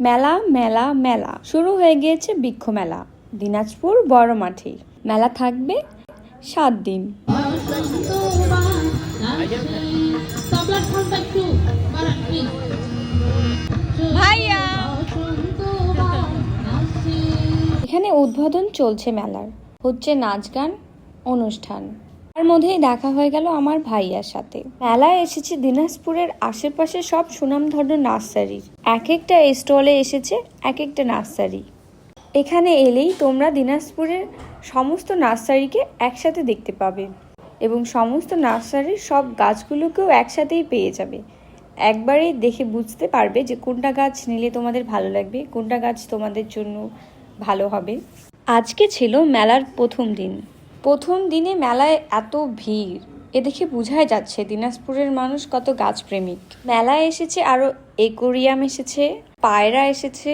মেলা মেলা মেলা। শুরু হয়ে গিয়েছে বৃক্ষ মেলা। দিনাজপুর বড় মাঠে। মেলা থাকবে সাত দিন। এখানে উদ্বোধন চলছে মেলার। হচ্ছে নাচ গান, অনুষ্ঠান। তার মধ্যেই দেখা হয়ে গেল আমার ভাইয়ার সাথে। মেলায় এসেছে দিনাজপুরের আশেপাশে সব সুনামধন্য নার্সারি এক একটা স্টলে এসেছে এক একটা নার্সারি। এখানে এলেই তোমরা দিনাজপুরের সমস্ত নার্সারিকে একসাথে দেখতে পাবে এবং সমস্ত নার্সারির সব গাছগুলোকেও একসাথেই পেয়ে যাবে। একবারেই দেখে বুঝতে পারবে যে কোনটা গাছ নিলে তোমাদের ভালো লাগবে, কোনটা গাছ তোমাদের জন্য ভালো হবে। আজকে ছিল মেলার প্রথম দিন। প্রথম দিনে মেলায় এত ভিড়, এ দেখে বোঝাই যাচ্ছে দিনাজপুরের মানুষ কত গাছপ্রেমিক। মেলায় এসেছে আরও একুরিয়াম এসেছে, পায়রা এসেছে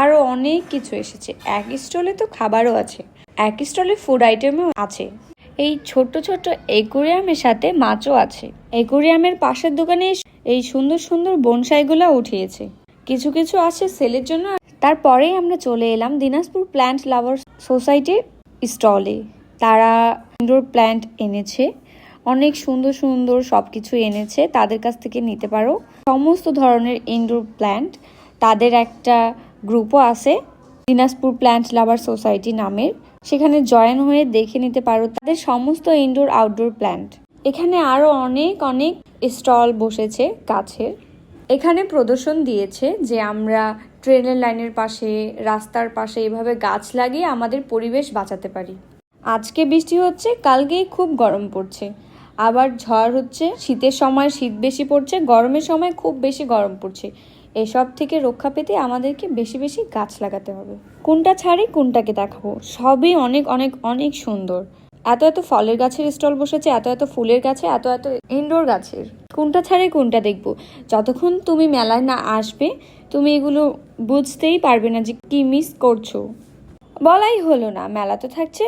আরও অনেক কিছু এসেছে। এক স্টলে তো খাবারও আছে এক স্টলে ফুড আইটেমও আছে। এই ছোট্ট ছোট্ট একুরিয়ামের সাথে মাছও আছে। একুরিয়ামের পাশের দোকানে এই সুন্দর সুন্দর বনসাইগুলো উঠিয়েছে। কিছু কিছু আছে সেলের জন্য। তারপরেই আমরা চলে এলাম দিনাজপুর প্ল্যান্ট লাভার সোসাইটির স্টলে তারা ইনডোর প্ল্যান্ট এনেছে, অনেক সুন্দর সুন্দর সব কিছু এনেছে, তাদের কাছ থেকে নিতে পারো। সমস্ত ধরনের ইনডোর প্ল্যান্ট, তাদের একটা গ্রুপও আছে, দিনাজপুর প্ল্যান্ট লাভার সোসাইটি নামের। সেখানে জয়েন হয়ে দেখে নিতে পারো তাদের সমস্ত ইনডোর আউটডোর প্ল্যান্ট। এখানে আরও অনেক অনেক স্টল বসেছে গাছের। এখানে প্রদর্শন দিয়েছে যে আমরা ট্রেনের লাইনের পাশে, রাস্তার পাশে এভাবে গাছ লাগিয়ে আমাদের পরিবেশ বাঁচাতে পারি। আজকে বৃষ্টি হচ্ছে, কালকেই খুব গরম পড়ছে। আবার ঝড় হচ্ছে, শীতের সময় শীত বেশি পড়ছে, গরমের সময় খুব বেশি গরম পড়ছে। এসব থেকে রক্ষা পেতে আমাদেরকে বেশি বেশি গাছ লাগাতে হবে। কোনটা ছাড়ি, কোনটাকে দেখাবো? সবই অনেক অনেক অনেক সুন্দর। এত এত ফলের গাছের স্টল বসেছে, এত এত ফুলের গাছে, এত এত ইনডোর গাছের। কোনটা ছাড়ে, কোনটা দেখব? যতক্ষণ তুমি মেলায় না আসবে, তুমি এগুলো বুঝতেই পারবে না যে কি মিস করছ। বলাই হলো না, মেলা তো থাকছে।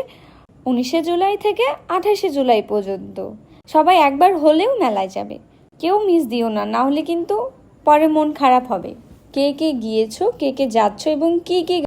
উনিশে জুলাই থেকে আঠাশে জুলাই পর্যন্ত। সবাই একবার হলেও মেলায় যাবে। কেউ মিস দিও না না হলে কিন্তু পরে মন খারাপ হবে। কে কে গিয়েছো, কে কে যাচ্ছ এবং কি কি